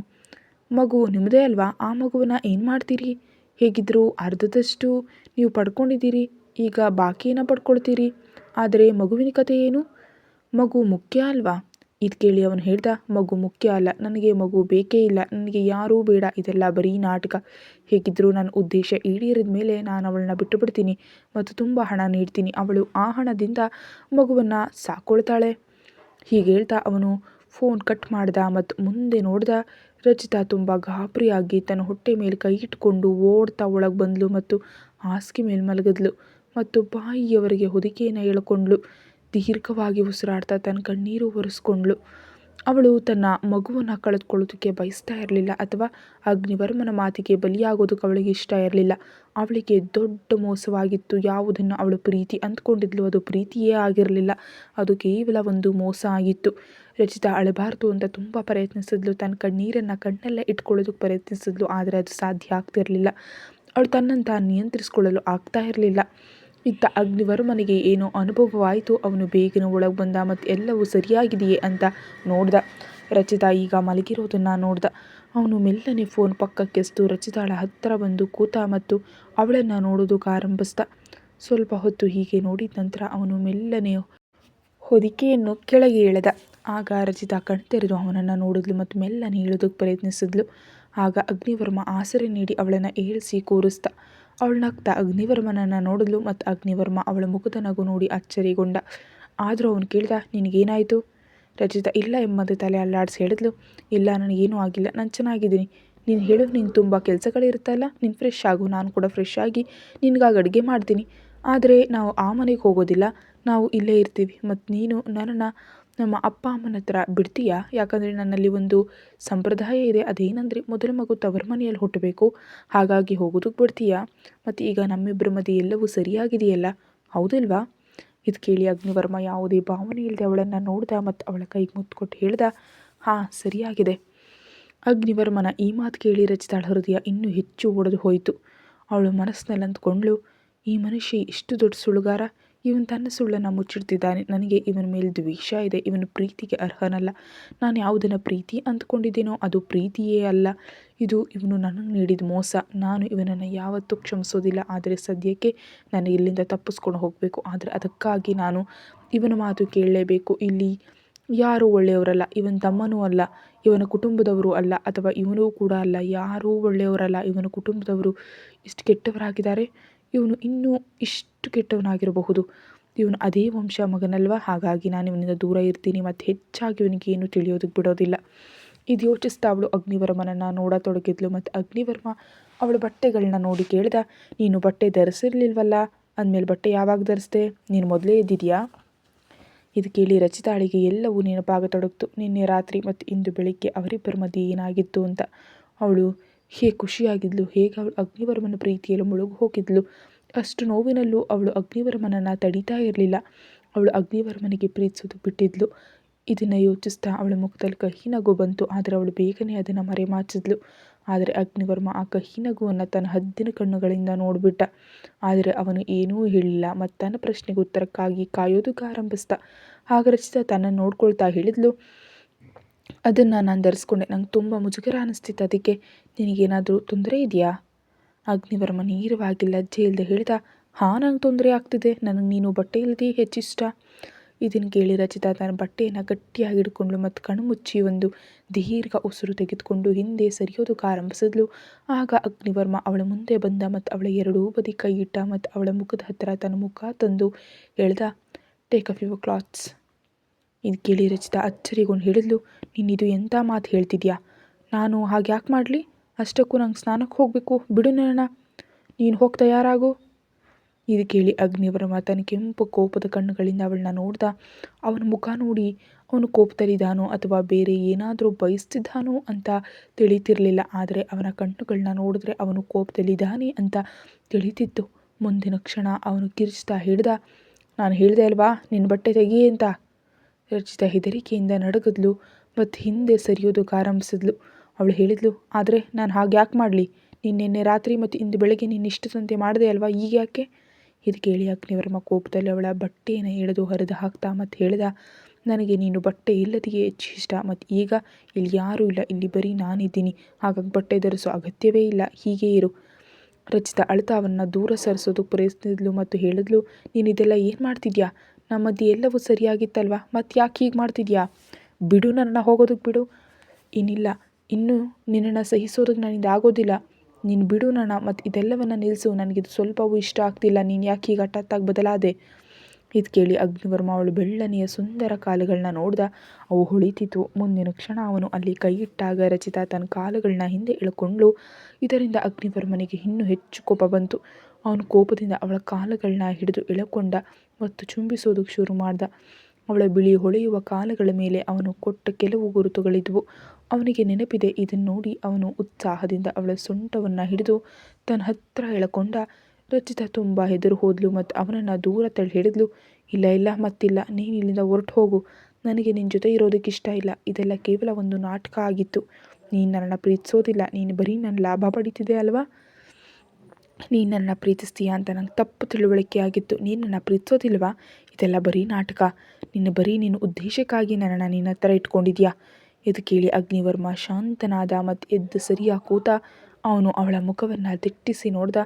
ಮಗು ನಿಮ್ಮದೇ ಅಲ್ವಾ? ಆ ಮಗುವನ್ನು ಏನು ಮಾಡ್ತೀರಿ? ಹೇಗಿದ್ದರೂ ಅರ್ಧದಷ್ಟು ನೀವು ಪಡ್ಕೊಂಡಿದ್ದೀರಿ, ಈಗ ಬಾಕಿಯನ್ನು ಪಡ್ಕೊಳ್ತೀರಿ. ಆದರೆ ಮಗುವಿನ ಕತೆ ಏನು? ಮಗು ಮುಖ್ಯ ಅಲ್ವಾ? ಇದು ಕೇಳಿ ಅವನು ಹೇಳ್ದ, ಮಗು ಮುಖ್ಯ ಅಲ್ಲ, ನನಗೆ ಮಗು ಬೇಕೇ ಇಲ್ಲ, ನನಗೆ ಯಾರೂ ಬೇಡ, ಇದೆಲ್ಲ ಬರೀ ನಾಟಕ. ಹೇಗಿದ್ದರೂ ನನ್ನ ಉದ್ದೇಶ ಈಡೇರಿದ ಮೇಲೆ ನಾನು ಅವಳನ್ನ ಬಿಟ್ಟು ಬಿಡ್ತೀನಿ ಮತ್ತು ತುಂಬ ಹಣ ನೀಡ್ತೀನಿ. ಅವಳು ಆ ಹಣದಿಂದ ಮಗುವನ್ನು ಸಾಕೊಳ್ತಾಳೆ. ಹೀಗೆ ಹೇಳ್ತಾ ಅವನು ಫೋನ್ ಕಟ್ ಮಾಡ್ದ ಮತ್ತು ಮುಂದೆ ನೋಡ್ದ, ರಚಿತಾ ತುಂಬ ಗಾಬರಿಯಾಗಿ ತನ್ನ ಹೊಟ್ಟೆ ಮೇಲೆ ಕೈ ಇಟ್ಕೊಂಡು ಓಡ್ತಾ ಒಳಗೆ ಬಂದಳು ಮತ್ತು ಹಾಸಿಗೆ ಮೇಲೆ ಮಲಗಿದ್ಲು ಮತ್ತು ಬಾಯಿಯವರಿಗೆ ಹೊದಿಕೆಯನ್ನು ಎಳ್ಕೊಂಡ್ಳು ದೀರ್ಘವಾಗಿ ಉಸಿರಾಡ್ತಾ ತನ್ನ ಕಣ್ಣೀರು ಒರೆಸ್ಕೊಂಡ್ಳು. ಅವಳು ತನ್ನ ಮಗುವನ್ನು ಕಳೆದುಕೊಳ್ಳೋದಕ್ಕೆ ಬಯಸ್ತಾ ಇರಲಿಲ್ಲ ಅಥವಾ ಅಗ್ನಿವರ್ಮನ ಮಾತಿಗೆ ಬಲಿಯಾಗೋದಕ್ಕೆ ಅವಳಿಗೆ ಇಷ್ಟ ಇರಲಿಲ್ಲ. ಅವಳಿಗೆ ದೊಡ್ಡ ಮೋಸವಾಗಿತ್ತು. ಯಾವುದನ್ನು ಅವಳು ಪ್ರೀತಿ ಅಂದ್ಕೊಂಡಿದ್ಲು ಅದು ಪ್ರೀತಿಯೇ ಆಗಿರಲಿಲ್ಲ. ಅದು ಕೇವಲ ಒಂದು ಮೋಸ ಆಗಿತ್ತು. ರಚಿತ ಅಳಬಾರ್ದು ಅಂತ ತುಂಬ ಪ್ರಯತ್ನಿಸಿದ್ಲು. ತನ್ನ ಕಣ್ಣೀರನ್ನು ಕಣ್ಣಲ್ಲೇ ಇಟ್ಕೊಳ್ಳೋದಕ್ಕೆ ಪ್ರಯತ್ನಿಸಿದ್ಲು. ಆದರೆ ಅದು ಸಾಧ್ಯ ಆಗ್ತಿರಲಿಲ್ಲ. ಅವಳು ತನ್ನಂತ ನಿಯಂತ್ರಿಸ್ಕೊಳ್ಳಲು ಆಗ್ತಾ ಇರಲಿಲ್ಲ. ಇತ್ತ ಅಗ್ನಿವರ್ಮನಿಗೆ ಏನೋ ಅನುಭವವಾಯಿತು. ಅವನು ಬೇಗನೆ ಒಳಗೆ ಬಂದ ಮತ್ತು ಎಲ್ಲವೂ ಸರಿಯಾಗಿದೆಯೇ ಅಂತ ನೋಡ್ದ. ರಚಿತಾ ಈಗ ಮಲಗಿರೋದನ್ನು ನೋಡ್ದ. ಅವನು ಮೆಲ್ಲನೆ ಫೋನ್ ಪಕ್ಕಕ್ಕೆಸ್ತು ರಚಿತಾಳ ಹತ್ತಿರ ಬಂದು ಕೂತ ಮತ್ತು ಅವಳನ್ನು ನೋಡೋದಕ್ಕೆ ಆರಂಭಿಸ್ದ ಸ್ವಲ್ಪ ಹೊತ್ತು ಹೀಗೆ ನೋಡಿದ ನಂತರ ಅವನು ಮೆಲ್ಲನೆ ಹೊದಿಕೆಯನ್ನು ಕೆಳಗೆ ಎಳೆದ. ಆಗ ರಚಿತಾ ಕಣ್ತೆರೆದು ಅವನನ್ನು ನೋಡಿದ್ಲು ಮತ್ತು ಮೆಲ್ಲನೆ ಹೇಳೋದಕ್ಕೆ ಪ್ರಯತ್ನಿಸಿದ್ಲು. ಆಗ ಅಗ್ನಿವರ್ಮ ಆಸರೆ ನೀಡಿ ಅವಳನ್ನು ಏಳಿಸಿ ಕೂರಿಸ್ದ. ಅವಳು ನಗ್ತ ಅಗ್ನಿವರ್ಮನನ್ನು ನೋಡಿದ್ಲು ಮತ್ತು ಅಗ್ನಿವರ್ಮ ಅವಳ ಮುಖದ ನಗು ನೋಡಿ ಅಚ್ಚರಿಗೊಂಡ. ಆದರೂ ಅವನು ಕೇಳಿದ, ನಿನಗೇನಾಯಿತು? ರಚಿತ ಇಲ್ಲ ಎಂಬಂತೆ ತಲೆ ಅಲ್ಲಾಡಿಸಿ ಹೇಳಿದ್ಲು. ಇಲ್ಲ, ನನಗೇನೂ ಆಗಿಲ್ಲ. ನಾನು ಚೆನ್ನಾಗಿದ್ದೀನಿ. ನೀನು ಹೇಳು, ನೀನು ತುಂಬ ಕೆಲಸಗಳಿರುತ್ತಲ್ಲ. ನೀನು ಫ್ರೆಶ್ ಆಗು. ನಾನು ಕೂಡ ಫ್ರೆಶ್ ಆಗಿ ನಿನಗಾಗಿ ಅಡುಗೆ ಮಾಡ್ತೀನಿ. ಆದರೆ ನಾವು ಆ ಮನೆಗೆ ಹೋಗೋದಿಲ್ಲ. ನಾವು ಇಲ್ಲೇ ಇರ್ತೀವಿ. ಮತ್ತು ನೀನು ನನ್ನನ್ನು ನಮ್ಮ ಅಪ್ಪ ಅಮ್ಮನ ಹತ್ರ ಬಿಡ್ತೀಯಾ? ಯಾಕಂದರೆ ನನ್ನಲ್ಲಿ ಒಂದು ಸಂಪ್ರದಾಯ ಇದೆ. ಅದೇನಂದರೆ ಮೊದಲ ಮಗು ತವರು ಮನೆಯಲ್ಲಿ ಹುಟ್ಟಬೇಕು. ಹಾಗಾಗಿ ಹೋಗೋದಕ್ಕೆ ಬಿಡ್ತೀಯಾ? ಮತ್ತು ಈಗ ನಮ್ಮಿಬ್ಬರ ಮಧ್ಯೆ ಎಲ್ಲವೂ ಸರಿಯಾಗಿದೆಯಲ್ಲ? ಹೌದಲ್ವಾ? ಇದು ಕೇಳಿ ಅಗ್ನಿವರ್ಮ ಯಾವುದೇ ಭಾವನೆ ಇಲ್ಲದೆ ಅವಳನ್ನು ನೋಡ್ದ ಮತ್ತು ಅವಳ ಕೈಗೆ ಮುತ್ತು ಕೊಟ್ಟು ಹೇಳ್ದ, ಹಾಂ, ಸರಿಯಾಗಿದೆ. ಅಗ್ನಿವರ್ಮನ ಈ ಮಾತು ಕೇಳಿ ರಚಿತಾಳ ಹೃದಯ ಇನ್ನೂ ಹೆಚ್ಚು ಒಡೆದು ಹೋಯಿತು. ಅವಳು ಮನಸ್ಸಿನಲ್ಲಿ ಅಂದ್ಕೊಂಡ್ಳು ಈ ಮನುಷ್ಯ ಇಷ್ಟು ದೊಡ್ಡ ಸುಳ್ಳುಗಾರ ಇವನು ತನ್ನ ಸುಳ್ಳನ್ನು ಮುಚ್ಚಿಡ್ತಿದ್ದಾನೆ. ನನಗೆ ಇವನ ಮೇಲೆ ದ್ವೇಷ ಇದೆ. ಇವನು ಪ್ರೀತಿಗೆ ಅರ್ಹನಲ್ಲ. ನಾನು ಯಾವುದನ್ನು ಪ್ರೀತಿ ಅಂದ್ಕೊಂಡಿದ್ದೀನೋ ಅದು ಪ್ರೀತಿಯೇ ಅಲ್ಲ. ಇದು ಇವನು ನನಗೆ ನೀಡಿದ ಮೋಸ. ನಾನು ಇವನನ್ನು ಯಾವತ್ತೂ ಕ್ಷಮಿಸೋದಿಲ್ಲ. ಆದರೆ ಸದ್ಯಕ್ಕೆ ನಾನು ಇಲ್ಲಿಂದ ತಪ್ಪಿಸ್ಕೊಂಡು ಹೋಗಬೇಕು. ಆದರೆ ಅದಕ್ಕಾಗಿ ನಾನು ಇವನ ಮಾತು ಕೇಳಲೇಬೇಕು. ಇಲ್ಲಿ ಯಾರೂ ಒಳ್ಳೆಯವರಲ್ಲ. ಇವನ ತಮ್ಮನೂ ಅಲ್ಲ. ಇವನ ಕುಟುಂಬದವರು ಅಲ್ಲ. ಅಥವಾ ಇವನೂ ಕೂಡ ಅಲ್ಲ. ಯಾರೂ ಒಳ್ಳೆಯವರಲ್ಲ. ಇವನ ಕುಟುಂಬದವರು ಇಷ್ಟು ಕೆಟ್ಟವರಾಗಿದ್ದಾರೆ. ಇವನು ಇನ್ನೂ ಇಷ್ಟು ಕೆಟ್ಟವನಾಗಿರಬಹುದು. ಇವನು ಅದೇ ವಂಶ ಮಗನಲ್ವ? ಹಾಗಾಗಿ ನಾನು ಇವನಿಂದ ದೂರ ಇರ್ತೀನಿ, ಮತ್ತು ಹೆಚ್ಚಾಗಿ ಇವನಿಗೆ ಏನು ತಿಳಿಯೋದಕ್ಕೆ ಬಿಡೋದಿಲ್ಲ. ಇದು ಯೋಚಿಸ್ತಾ ಅವಳು ಅಗ್ನಿವರ್ಮನನ್ನು ನೋಡತೊಡಗಿದ್ಲು ಮತ್ತು ಅಗ್ನಿವರ್ಮ ಅವಳ ಬಟ್ಟೆಗಳನ್ನ ನೋಡಿ ಕೇಳ್ದ, ನೀನು ಬಟ್ಟೆ ಧರಿಸಿರ್ಲಿಲ್ವಲ್ಲ? ಅಂದಮೇಲೆ, ಬಟ್ಟೆ ಯಾವಾಗ ಧರಿಸ್ದೆ? ನೀನು ಮೊದಲೇ ಇದ್ದಿದೆಯಾ ಇದು ಕೇಳಿ ರಚಿತಾಳಿಗೆ ಎಲ್ಲವೂ ನೆನಪಾಗತೊಡಗಿತು. ನಿನ್ನೆ ರಾತ್ರಿ ಮತ್ತು ಇಂದು ಬೆಳಿಗ್ಗೆ ಅವರಿಬ್ಬರ ಮಧ್ಯೆ ಏನಾಗಿತ್ತು ಅಂತ. ಅವಳು ಹೇಗೆ ಖುಷಿಯಾಗಿದ್ಲು, ಹೇಗೆ ಅವಳು ಅಗ್ನಿವರ್ಮನ ಪ್ರೀತಿಯಲ್ಲಿ ಮುಳುಗು ಹೋಗಿದ್ಲು. ಅಷ್ಟು ನೋವಿನಲ್ಲೂ ಅವಳು ಅಗ್ನಿವರ್ಮನನ್ನು ತಡೀತಾ ಇರಲಿಲ್ಲ. ಅವಳು ಅಗ್ನಿವರ್ಮನಿಗೆ ಪ್ರೀತಿಸೋದು ಬಿಟ್ಟಿದ್ಲು. ಇದನ್ನು ಯೋಚಿಸ್ತಾ ಅವಳ ಮುಖದಲ್ಲಿ ಕಹಿ ನಗು ಬಂತು. ಆದರೆ ಅವಳು ಬೇಗನೆ ಅದನ್ನು ಮರೆಮಾಚಿದ್ಲು. ಆದರೆ ಅಗ್ನಿವರ್ಮ ಆ ಕಹಿ ನಗುವನ್ನು ತನ್ನ ಹದ್ದಿನ ಕಣ್ಣುಗಳಿಂದ ನೋಡಿಬಿಟ್ಟ. ಆದರೆ ಅವನು ಏನೂ ಹೇಳಿಲ್ಲ. ಮತ್ತು ತನ್ನ ಪ್ರಶ್ನೆಗೆ ಉತ್ತರಕ್ಕಾಗಿ ಕಾಯೋದಕ್ಕೆ ಆರಂಭಿಸ್ದ ಆಗ ರಚಿತ ತನ್ನ ನೋಡ್ಕೊಳ್ತಾ ಹೇಳಿದ್ಲು. ಅದನ್ನು ನಾನು ಧರಿಸ್ಕೊಂಡೆ. ನಂಗೆ ತುಂಬ ಮುಜುಗರ ಅನ್ನಿಸ್ತಿತ್ತು ಅದಕ್ಕೆ. ನಿನಗೇನಾದರೂ ತೊಂದರೆ ಇದೆಯಾ? ಅಗ್ನಿವರ್ಮ ನೇರವಾಗಿ ಲಜ್ಜೆ ಇಲ್ಲದೆ ಹೇಳಿದ, ಹಾಂ, ನಂಗೆ ತೊಂದರೆ ಆಗ್ತಿದೆ. ನನಗೆ ನೀನು ಬಟ್ಟೆ ಇಲ್ಲದೆ ಹೆಚ್ಚಿಷ್ಟ. ಇದನ್ನು ಕೇಳಿ ರಚಿತಾ ತನ್ನ ಬಟ್ಟೆಯನ್ನು ಗಟ್ಟಿಯಾಗಿ ಹಿಡ್ಕೊಂಡು ಮತ್ತು ಕಣ್ಮುಚ್ಚಿ ಒಂದು ದೀರ್ಘ ಉಸಿರು ತೆಗೆದುಕೊಂಡು ಹಿಂದೆ ಸರಿಯೋದಕ್ಕೆ ಆರಂಭಿಸಿದ್ಲು ಆಗ ಅಗ್ನಿವರ್ಮ ಅವಳ ಮುಂದೆ ಬಂದ ಮತ್ತು ಅವಳ ಎರಡೂ ಬದಿ ಕೈ ಇಟ್ಟ ಮತ್ತು ಅವಳ ಮುಖದ ಹತ್ತಿರ ತನ್ನ ಮುಖ ತಂದು ಹೇಳ್ದ ಟೇಕ್ ಅಫ್ ಯುವರ್ ಕ್ಲಾತ್ಸ್ ಇದು ಕೇಳಿ ರಚಿತಾ ಅಚ್ಚರಿಗೊಂಡು ಹೇಳಿದ್ಲು ನೀನಿದು ಎಂಥ ಮಾತು ಹೇಳ್ತಿದ್ಯಾ? ನಾನು ಹಾಗೆ ಯಾಕೆ ಮಾಡಲಿ? ಅಷ್ಟಕ್ಕೂ ನಂಗೆ ಸ್ನಾನಕ್ಕೆ ಹೋಗಬೇಕು. ಬಿಡು ನನ್ನ ನೀನು ಹೋಗಿ ತಯಾರಾಗು. ಇದು ಕೇಳಿ ಅಗ್ನಿವರ್ಮ ತನ್ನ ಕೆಂಪು ಕೋಪದ ಕಣ್ಣುಗಳಿಂದ ಅವಳನ್ನ ನೋಡ್ದ. ಅವನ ಮುಖ ನೋಡಿ ಅವನು ಕೋಪದಲ್ಲಿದ್ದಾನೋ ಅಥವಾ ಬೇರೆ ಏನಾದರೂ ಬಯಸ್ತಿದ್ದಾನೋ ಅಂತ ತಿಳಿತಿರಲಿಲ್ಲ. ಆದರೆ ಅವನ ಕಣ್ಣುಗಳನ್ನ ನೋಡಿದ್ರೆ ಅವನು ಕೋಪದಲ್ಲಿದ್ದಾನೆ ಅಂತ ತಿಳಿತಿತ್ತು. ಮುಂದಿನ ಕ್ಷಣ ಅವನು ಕಿರಿಚ್ತಾ ಹಿಡ್ದ ನಾನು ಹೇಳಿದೆ ಅಲ್ವಾ ನಿನ್ನ ಬಟ್ಟೆ ತೆಗಿ ಅಂತ. ರಚಿತ ಹೆದರಿಕೆಯಿಂದ ನಡುಗಿದ್ಲು, ಮತ್ತು ಹಿಂದೆ ಸರಿಯೋದಕ್ಕೆ ಆರಂಭಿಸಿದ್ಲು ಅವಳು ಹೇಳಿದ್ಲು, ಆದರೆ ನಾನು ಹಾಗೆ ಯಾಕೆ ಮಾಡಲಿ? ನೀನು ನಿನ್ನೆ ರಾತ್ರಿ ಮತ್ತು ಇಂದು ಬೆಳಗ್ಗೆ ನೀನು ಇಷ್ಟದಂತೆ ಮಾಡಿದೆ ಅಲ್ವಾ? ಈಗ ಯಾಕೆ? ಇದು ಕೇಳಿ ಅಗ್ನಿವರ್ಮ ಕೋಪದಲ್ಲಿ ಅವಳ ಬಟ್ಟೆಯನ್ನು ಎಳೆದು ಹರಿದು ಹಾಕ್ತಾ ಮತ್ತು ಹೇಳಿದ, ನನಗೆ ನೀನು ಬಟ್ಟೆ ಇಲ್ಲದೆಯೇ ಹೆಚ್ಚು ಇಷ್ಟ ಮತ್ತು ಈಗ ಇಲ್ಲಿ ಯಾರೂ ಇಲ್ಲ, ಇಲ್ಲಿ ಬರೀ ನಾನಿದ್ದೀನಿ. ಹಾಗಾಗಿ ಬಟ್ಟೆ ಧರಿಸೋ ಅಗತ್ಯವೇ ಇಲ್ಲ, ಹೀಗೆ ಇರು. ರಚಿತ ಅಳ್ತಾ ದೂರ ಸರಿಸೋದು ಪ್ರಯತ್ನಿಸಿದ್ಲು ಮತ್ತು ಹೇಳಿದ್ಲು, ನೀನು ಇದೆಲ್ಲ ಏನು ಮಾಡ್ತಿದ್ಯಾ? ನಮ್ಮ ಮಧ್ಯೆ ಎಲ್ಲವೂ ಸರಿಯಾಗಿತ್ತಲ್ವಾ? ಮತ್ತು ಯಾಕೆ ಹೀಗೆ ಮಾಡ್ತಿದ್ಯಾ? ಬಿಡು ನನ್ನ ಹೋಗೋದಕ್ಕೆ ಬಿಡು. ಇನ್ನಿಲ್ಲ ಇನ್ನು ನಿನ್ನನ್ನು ಸಹಿಸೋದಕ್ಕೆ ನನ್ನಿಂದ ಆಗೋದಿಲ್ಲ ನೀನು ಬಿಡು ನನ್ನ ಮತ್ತು ಇದೆಲ್ಲವನ್ನು ನಿಲ್ಲಿಸು ನನಗಿದು ಸ್ವಲ್ಪವೂ ಇಷ್ಟ ಆಗ್ತಿಲ್ಲ. ನೀನು ಯಾಕೆ ಈಗ ಹಠಾತ್ತಾಗಿ ಬದಲಾದೆ? ಇದು ಕೇಳಿ ಅಗ್ನಿವರ್ಮ ಅವಳು ಬೆಳ್ಳನೆಯ ಸುಂದರ ಕಾಲುಗಳನ್ನ ನೋಡ್ದ. ಅವು ಹೊಳಿತಿತ್ತು. ಮುಂದಿನ ಕ್ಷಣ ಅವನು ಅಲ್ಲಿ ಕೈ ಇಟ್ಟಾಗ ರಚಿತ ತನ್ನ ಕಾಲುಗಳನ್ನ ಹಿಂದೆ ಇಳ್ಕೊಂಡು ಇದರಿಂದ ಅಗ್ನಿವರ್ಮನಿಗೆ ಇನ್ನೂ ಹೆಚ್ಚು ಕೋಪ ಬಂತು. ಅವನು ಕೋಪದಿಂದ ಅವಳ ಕಾಲುಗಳನ್ನ ಹಿಡಿದು ಎಳಕೊಂಡ ಮತ್ತು ಚುಂಬಿಸೋದಕ್ಕೆ ಶುರು ಮಾಡ್ದ. ಅವಳ ಬಿಳಿ ಹೊಳೆಯುವ ಕಾಲಗಳ ಮೇಲೆ ಅವನು ಕೊಟ್ಟ ಕೆಲವು ಗುರುತುಗಳಿದ್ವು. ಅವನಿಗೆ ನೆನಪಿದೆ, ಇದನ್ನು ನೋಡಿ ಅವನು ಉತ್ಸಾಹದಿಂದ ಅವಳ ಸೊಂಟವನ್ನು ಹಿಡಿದು ತನ್ನ ಹತ್ತಿರ ಎಳಕೊಂಡ, ರಚಿತ, ತುಂಬ ಹೆದರು ಹೋದ್ಲು ಮತ್ತು ಅವನನ್ನು ದೂರ ತಳ್ಳಿ ಹಿಡಿದ್ಲು ಇಲ್ಲ ಇಲ್ಲ, ಮತ್ತಿಲ್ಲ, ನೀನು ಇಲ್ಲಿಂದ ಹೊರಟು ಹೋಗು. ನನಗೆ ನಿನ್ನ ಜೊತೆ ಇರೋದಕ್ಕೆ ಇಷ್ಟ ಇಲ್ಲ. ಇದೆಲ್ಲ ಕೇವಲ ಒಂದು ನಾಟಕ ಆಗಿತ್ತು. ನೀನು ನನ್ನನ್ನು ಪ್ರೀತಿಸೋದಿಲ್ಲ. ನೀನು ಬರೀ ನನ್ನ ಲಾಭ ಪಡಿತಿದೆ ಅಲ್ವಾ? ನೀನು ನನ್ನ ಪ್ರೀತಿಸ್ತೀಯ ಅಂತ ನಂಗೆ ತಪ್ಪು ತಿಳುವಳಿಕೆ ಆಗಿತ್ತು. ನೀನು ನನ್ನ ಪ್ರೀತಿಸೋದಿಲ್ವಾ? ಇದೆಲ್ಲ ಬರೀ ನಾಟಕ. ನಿನ್ನ ಬರೀ ನಿನ್ನ ಉದ್ದೇಶಕ್ಕಾಗಿ ನನ್ನನ್ನು ನಿನ್ನ ಹತ್ರ ಇಟ್ಕೊಂಡಿದ್ಯಾ? ಇದು ಕೇಳಿ ಅಗ್ನಿವರ್ಮ ಶಾಂತನಾದ ಮತ್ತು ಎದ್ದು ಸರಿಯಾಗಿ ಕೂತ ಅವನು ಅವಳ ಮುಖವನ್ನು ದಿಟ್ಟಿಸಿ ನೋಡ್ದ.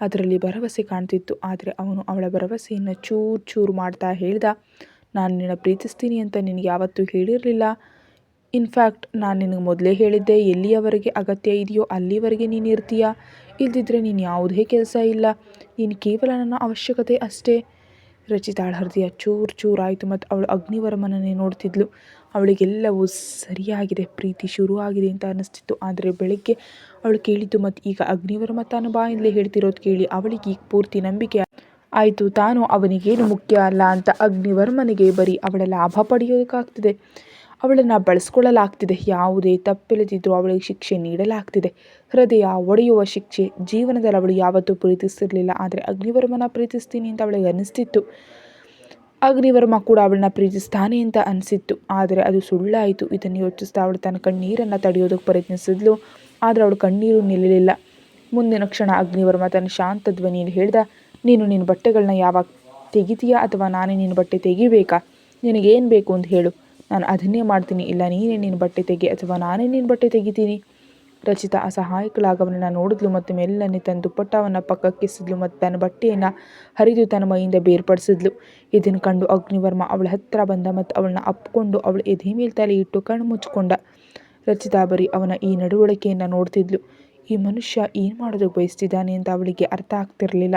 ಅದರಲ್ಲಿ ಭರವಸೆ ಕಾಣ್ತಿತ್ತು. ಆದರೆ ಅವನು ಅವಳ ಭರವಸೆಯನ್ನು ಚೂರು ಚೂರು ಮಾಡ್ತಾ ಹೇಳ್ದ, ನಾನು ನಿನ್ನ ಪ್ರೀತಿಸ್ತೀನಿ ಅಂತ ನಿನಗೆ ಯಾವತ್ತೂ ಹೇಳಿರಲಿಲ್ಲ. ಇನ್ಫ್ಯಾಕ್ಟ್ ನಾನು ನಿನಗೆ ಮೊದಲೇ ಹೇಳಿದ್ದೆ, ಎಲ್ಲಿಯವರೆಗೆ ಅಗತ್ಯ ಇದೆಯೋ ಅಲ್ಲಿವರೆಗೆ ನೀನು ಇರ್ತೀಯ? ಇಲ್ದಿದ್ರೆ ನೀನು ಯಾವುದೇ ಕೆಲಸ ಇಲ್ಲ. ನೀನು ಕೇವಲ ನನ್ನ ಅವಶ್ಯಕತೆ ಅಷ್ಟೇ. ರಚಿತಾಳ ಹೃದಯ ಚೂರು ಚೂರಾಯಿತು ಮತ್ತು ಅವಳು ಅಗ್ನಿವರ್ಮನನ್ನೇ ನೋಡ್ತಿದ್ಲು. ಅವಳಿಗೆಲ್ಲವೂ ಸರಿಯಾಗಿದೆ, ಪ್ರೀತಿ ಶುರುವಾಗಿದೆ ಅಂತ ಅನ್ನಿಸ್ತಿತ್ತು ಆದರೆ ಬೆಳಗ್ಗೆ ಅವಳು ಕೇಳಿದ್ದು ಮತ್ತು ಈಗ ಅಗ್ನಿವರ್ಮ ತಾನು ಬಾಯಿಂದಲೇ ಹೇಳ್ತಿರೋದು ಕೇಳಿ ಅವಳಿಗೆ ಈಗ ಪೂರ್ತಿ ನಂಬಿಕೆ ಆಯಿತು, ತಾನು ಅವನಿಗೇನು ಮುಖ್ಯ ಅಲ್ಲ ಅಂತ ಅಗ್ನಿವರ್ಮನಿಗೆ ಬರೀ ಅವಳ ಲಾಭ ಪಡೆಯೋದಕ್ಕಾಗ್ತಿದೆ. ಅವಳನ್ನು ಬಳಸ್ಕೊಳ್ಳಲಾಗ್ತಿದೆ. ಯಾವುದೇ ತಪ್ಪಿಲ್ಲದಿದ್ದರೂ ಅವಳಿಗೆ ಶಿಕ್ಷೆ ನೀಡಲಾಗ್ತಿದೆ. ಹೃದಯ ಒಡೆಯುವ ಶಿಕ್ಷೆ ಜೀವನದಲ್ಲಿ ಅವಳು ಯಾವತ್ತೂ ಪ್ರೀತಿಸಿರಲಿಲ್ಲ. ಆದರೆ ಅಗ್ನಿವರ್ಮನ ಪ್ರೀತಿಸ್ತೀನಿ ಅಂತ ಅವಳಿಗೆ ಅನ್ನಿಸ್ತಿತ್ತು ಅಗ್ನಿವರ್ಮ ಕೂಡ ಅವಳನ್ನ ಪ್ರೀತಿಸ್ತಾನೆ ಅಂತ ಅನಿಸಿತ್ತು. ಆದರೆ ಅದು ಸುಳ್ಳಾಯಿತು. ಇದನ್ನು ಯೋಚಿಸ್ತಾ ಅವಳು ತನ್ನ ಕಣ್ಣೀರನ್ನು ತಡೆಯೋದಕ್ಕೆ ಪ್ರಯತ್ನಿಸಿದ್ಲು. ಆದರೆ ಅವಳು ಕಣ್ಣೀರು ನಿಲ್ಲಲಿಲ್ಲ. ಮುಂದಿನ ಕ್ಷಣ ಅಗ್ನಿವರ್ಮ ತನ್ನ ಶಾಂತ ಧ್ವನಿಯಲ್ಲಿ ಹೇಳ್ದ, ನೀನು ನಿನ್ನ ಬಟ್ಟೆಗಳನ್ನ ಯಾವಾಗ ತೆಗಿತೀಯಾ ಅಥವಾ ನಾನೇ ನಿನ್ನ ಬಟ್ಟೆ ತೆಗಿಬೇಕಾ? ನಿನಗೇನು ಬೇಕು? ಅಂತ ಹೇಳು. ನಾನು ಅದನ್ನೇ ಮಾಡ್ತೀನಿ. ಇಲ್ಲ, ನೀನೇ ನಿನ್ನ ಬಟ್ಟೆ ತೆಗೆ ಅಥವಾ ನಾನೇ ನಿನ್ನ ಬಟ್ಟೆ ತೆಗಿತೀನಿ. ರಚಿತಾ ಅಸಹಾಯಕಳಾಗವನನ್ನು ನೋಡಿದ್ಲು ಮತ್ತು ಮೆಲ್ಲನೆ ತನ್ನ ದುಪ್ಪಟ್ಟವನ್ನು ಪಕ್ಕಕ್ಕಿಸಿದ್ಲು ಮತ್ತು ತನ್ನ ಬಟ್ಟೆಯನ್ನು ಹರಿದು ತನ್ನ ಮೈಯಿಂದ ಬೇರ್ಪಡಿಸಿದ್ಲು. ಇದನ್ನು ಕಂಡು ಅಗ್ನಿವರ್ಮ ಅವಳ ಹತ್ತಿರ ಬಂದ ಮತ್ತು ಅವಳನ್ನ ಅಪ್ಕೊಂಡು ಅವಳು ಎದೆ ಮೇಲೆ ತಲೆ ಇಟ್ಟು ಕಣ್ಣು ಮುಚ್ಚಿಕೊಂಡ. ರಚಿತಾ ಬರೀ ಅವನ ಈ ನಡವಳಿಕೆಯನ್ನು ನೋಡ್ತಿದ್ಲು. ಈ ಮನುಷ್ಯ ಏನು ಮಾಡೋದಕ್ಕೆ ಬಯಸ್ತಿದ್ದಾನೆ ಅಂತ ಅವಳಿಗೆ ಅರ್ಥ ಆಗ್ತಿರಲಿಲ್ಲ.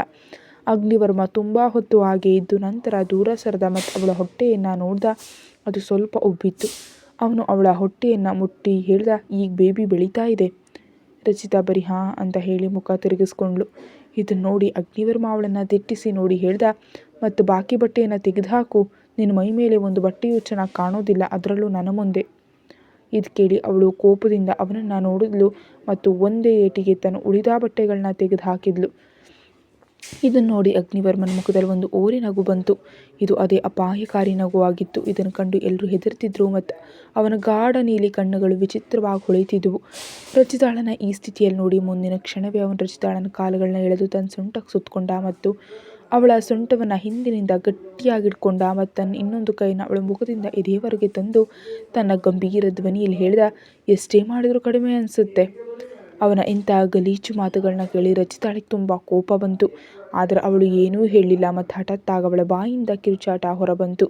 ಅಗ್ನಿವರ್ಮ ತುಂಬ ಹೊತ್ತು ಹಾಗೆ ಇದ್ದು ನಂತರ ದೂರ ಸರದ ಮತ್ತು ಅವಳ ಹೊಟ್ಟೆಯನ್ನು ನೋಡ್ದ ಅದು ಸ್ವಲ್ಪ ಉಬ್ಬಿತ್ತು. ಅವನು ಅವಳ ಹೊಟ್ಟೆಯನ್ನು ಮುಟ್ಟಿ ಹೇಳ್ದ, ಈಗ ಬೇಬಿ ಬೆಳೀತಾ ಇದೆ. ರಚಿತಾ ಬರಿ ಹಾಂ ಅಂತ ಹೇಳಿ ಮುಖ ತಿರುಗಿಸ್ಕೊಂಡ್ಳು. ಇದನ್ನು ನೋಡಿ ಅಗ್ನಿವರ್ಮ ಅವಳನ್ನು ದಿಟ್ಟಿಸಿ ನೋಡಿ ಹೇಳ್ದ, ಮತ್ತು ಬಾಕಿ ಬಟ್ಟೆಯನ್ನು ತೆಗೆದುಹಾಕು ನಿನ್ನ ಮೈ ಮೇಲೆ ಒಂದು ಬಟ್ಟೆಯೂ ಚೆನ್ನಾಗಿ ಕಾಣೋದಿಲ್ಲ, ಅದರಲ್ಲೂ ನನ್ನ ಮುಂದೆ. ಇದು ಕೇಳಿ ಅವಳು ಕೋಪದಿಂದ ಅವನನ್ನು ನೋಡಿದ್ಲು, ಮತ್ತು ಒಂದೇ ಏಟಿಗೆ ತನ್ನ ಉಳಿದ ಬಟ್ಟೆಗಳನ್ನ ತೆಗೆದು ಹಾಕಿದ್ಲು. ಇದನ್ನು ನೋಡಿ ಅಗ್ನಿವರ್ಮನ ಮುಖದಲ್ಲಿ ಒಂದು ಓರಿ ನಗು ಬಂತು. ಇದು ಅದೇ ಅಪಾಯಕಾರಿ ನಗುವಾಗಿತ್ತು. ಇದನ್ನು ಕಂಡು ಎಲ್ಲರೂ ಹೆದರ್ತಿದ್ರು ಮತ್ತು ಅವನ ಗಾಢ ನೀಲಿ ಕಣ್ಣುಗಳು ವಿಚಿತ್ರವಾಗಿ ಹೊಳೆಯುತ್ತಿದ್ದವು. ರಚಿತಾಳನ ಈ ಸ್ಥಿತಿಯಲ್ಲಿ ನೋಡಿ ಮುಂದಿನ ಕ್ಷಣವೇ ಅವನು ರಚಿತಾಳನ ಕಾಲುಗಳನ್ನ ಎಳೆದು ತನ್ನ ಸೊಂಟಕ್ಕೆ ಸುತ್ತಕೊಂಡ ಮತ್ತು ಅವಳ ಸೊಂಟವನ್ನು ಹಿಂದಿನಿಂದ ಗಟ್ಟಿಯಾಗಿಟ್ಕೊಂಡ ಮತ್ತು ತನ್ನ ಇನ್ನೊಂದು ಕೈನ ಅವಳ ಮುಖದಿಂದ ಎದೆಯವರೆಗೆ ತಂದು ತನ್ನ ಗಂಭೀರ ಧ್ವನಿಯಲ್ಲಿ ಹೇಳಿದ, ಎಷ್ಟೇ ಮಾಡಿದರೂ ಕಡಿಮೆ ಅನಿಸುತ್ತೆ. ಅವನ ಇಂಥ ಗಲೀಜು ಮಾತುಗಳನ್ನ ಕೇಳಿ ರಚಿತಾಳಿಗೆ ತುಂಬ ಕೋಪ ಬಂತು. ಆದರೆ ಅವಳು ಏನೂ ಹೇಳಲಿಲ್ಲ ಮತ್ತು ಹಠಾತ್ತಾಗಿ ಅವಳ ಬಾಯಿಂದ ಕಿರುಚಾಟ ಹೊರಬಂತು.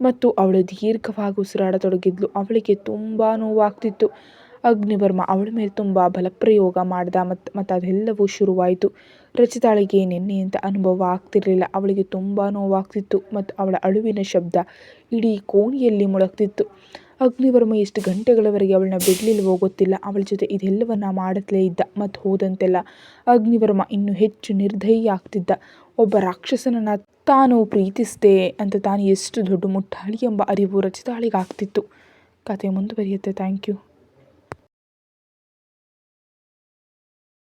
ಮತ್ತು ಅವಳು ದೀರ್ಘವಾಗಿ ಉಸಿರಾಡತೊಡಗಿದ್ಲು. ಅವಳಿಗೆ ತುಂಬ ನೋವಾಗ್ತಿತ್ತು. ಅಗ್ನಿವರ್ಮ ಅವಳ ಮೇಲೆ ತುಂಬ ಬಲಪ್ರಯೋಗ ಮಾಡ್ದ ಮತ್ತು ಮತ್ತು ಅದೆಲ್ಲವೂ ಶುರುವಾಯಿತು. ರಚಿತಾಳಿಗೆ ಅಂತ ಅನುಭವ ಆಗ್ತಿರಲಿಲ್ಲ. ಅವಳಿಗೆ ತುಂಬ ನೋವಾಗ್ತಿತ್ತು. ಮತ್ತು ಅವಳ ಅಳುವಿನ ಶಬ್ದ ಇಡೀ ಕೋಣೆಯಲ್ಲಿ ಮೊಳಗ್ತಿತ್ತು. ಅಗ್ನಿವರ್ಮ ಎಷ್ಟು ಗಂಟೆಗಳವರೆಗೆ ಅವಳನ್ನ ಬಿಡಲಿಲ್ವೋ ಗೊತ್ತಿಲ್ಲ ಅವಳ ಜೊತೆ ಇದೆಲ್ಲವನ್ನ ಮಾಡುತ್ತಲೇ ಇದ್ದ ಮತ್ತು ಹೋದಂತೆಲ್ಲ. ಅಗ್ನಿವರ್ಮ ಇನ್ನೂ ಹೆಚ್ಚು ನಿರ್ದಯಿ ಆಗ್ತಿದ್ದ. ಒಬ್ಬ ರಾಕ್ಷಸನನ್ನು ತಾನು ಪ್ರೀತಿಸಿದೆ ಅಂತ ತಾನು ಎಷ್ಟು ದೊಡ್ಡ ಮುಟ್ಟಾಳಿ ಎಂಬ ಅರಿವು ರಚಿತಾಳಿಗಾಗ್ತಿತ್ತು. ಕತೆ ಮುಂದುವರಿಯುತ್ತೆ. Thank you